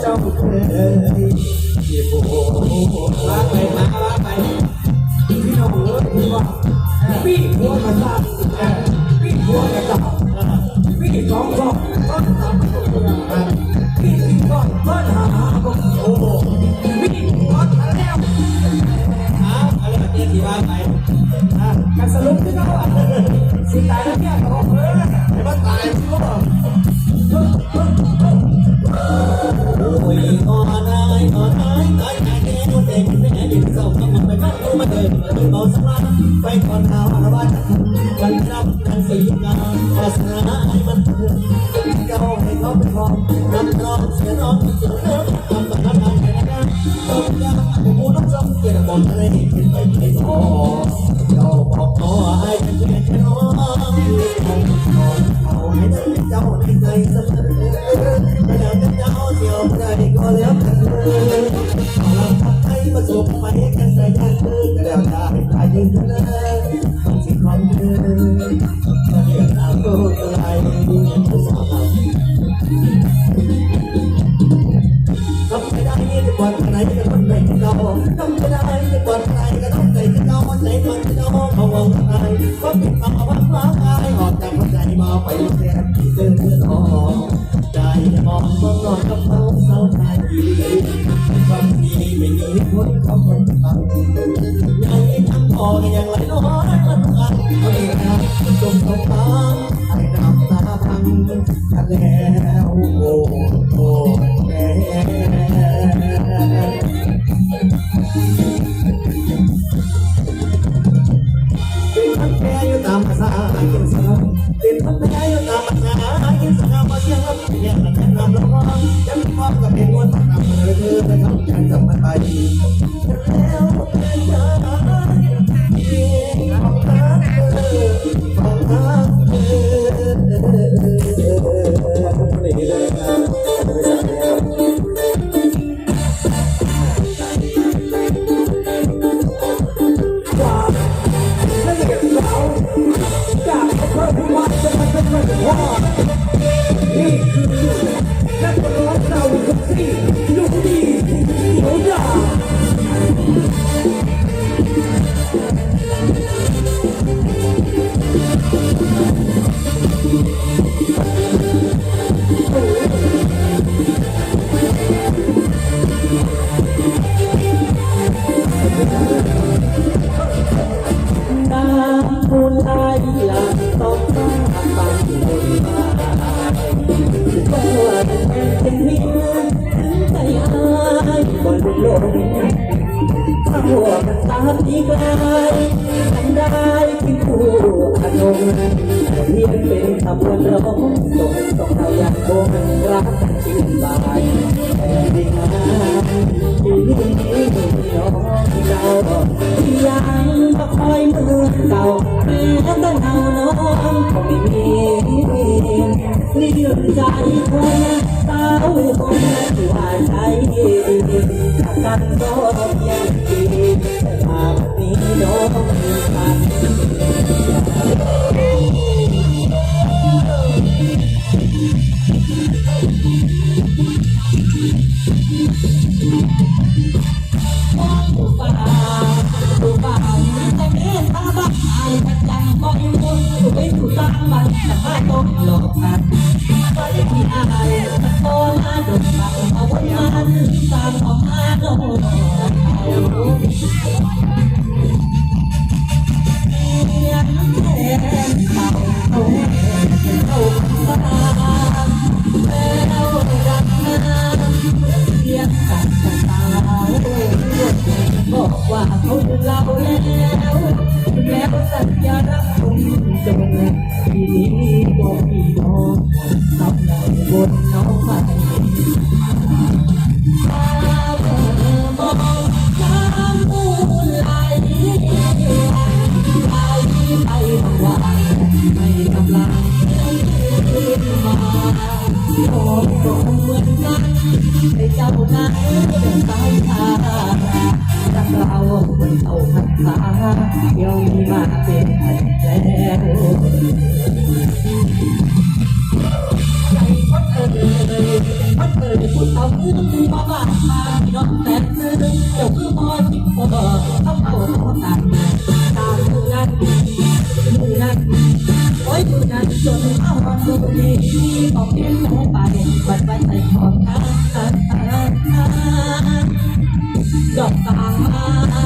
เจ้าเคยที่โบว่าไปมาว่าไปพี่น้องเอ้ยพี่ว่าพี่หัวกระซับพี่หัวกระซับพี่สองสองต้นทำพี่สี่ก้อนต้นหาหาก็โอ้พี่ก้อนมาแล้วอะไรแบบนี้ที่ว่าไปกันสรุปที่เขาอะสิตายแล้วเนี่ยเขาบอกเออไอ้บ้าตายชั่วโมาเบาสักวันไปก่อนข่าวอาวัตวันรับนันสีงามศาษาให้มันเถื่อนเจ้าให้เขาเป็นของนำร้องเสียน้องเสียงเลิกทำแบบนั้นทำไปนะต้องยากผมพูดน้องจำเกี่ยวกับบอลเลขึ้นไป ก็แล้วกันเลยเราทำให้ประสบไปกันใจยันเดินก็แล้วได้ตายยืนเลยสิ่งของเธอจะเรียกตามตัวอะไรสาวทำไม่ได้จะกวาดใครก็ต้องใจที่เราทำไม่ได้จะกวาดใครก็ต้องใจที่เราใจมันที่เราเขาวางใครก็ปิดตาวัดล้างกายออกจากหัวใจมาไปแค่เดินเดินออกใจมองมองนอนกับเขา คนทำยังทำพอยังไหลน้อยมันกันเอาเองนะจมตกตาไอ้น้ำตาพังกันแล้วโอ้โอ้แม่เป็นพันแพ้อยู่ตามภาษากินสนมเป็นพันแพ้อยู่ตามภาษากินสนมมาเสียงรับเสียงแนะนำร้องยังมีความกับเป็นวันนำเสนอเธอไปทำการจำมันไอ น้ำมูลไหลหลังต้องมาฟังบนบ้านก็เป็นวิญถึงใจอายบนลมถ้าหัวมันตามดีไกลทำได้เพียงผู้อารมณ์เรียนเป็นคำวันร้องส่งต้องเราอยากคงรักกันชื่นบายแต่ไม่นาน เหมือนเก่าแม้แต่เงาน้องก็ไม่มีนี่เรื่องใจคนเศร้าคนที่ว่าใจถ้ากันก็ยังดีแต่ภาพนี้น้องขาด สักมันจะมาตกหลอกกัไปที่อายมัโตมาดมมาเอาไว้นตามออกมโลกยังแทนเขาเขาเขาาแเรีาบอกว่าเขาเล่าแล้วแล้วสัญญารักผมง ทำในบนน้องให ษาเดี๋ยวนี้มาเป็นแล้วใจคนเอ่ยคนเอ่ยพูดเอามือมาบ้านมาพี่น้องแต่มือเจ้าคือมอจิบบ่ต้องเอาขอกันตามมือนั้นมือนั้นโอ้ยมือนั้นจนเอาวันดูดีต้องเปลี่ยนแปลงไปบัดไปใส่ของกันดอกตา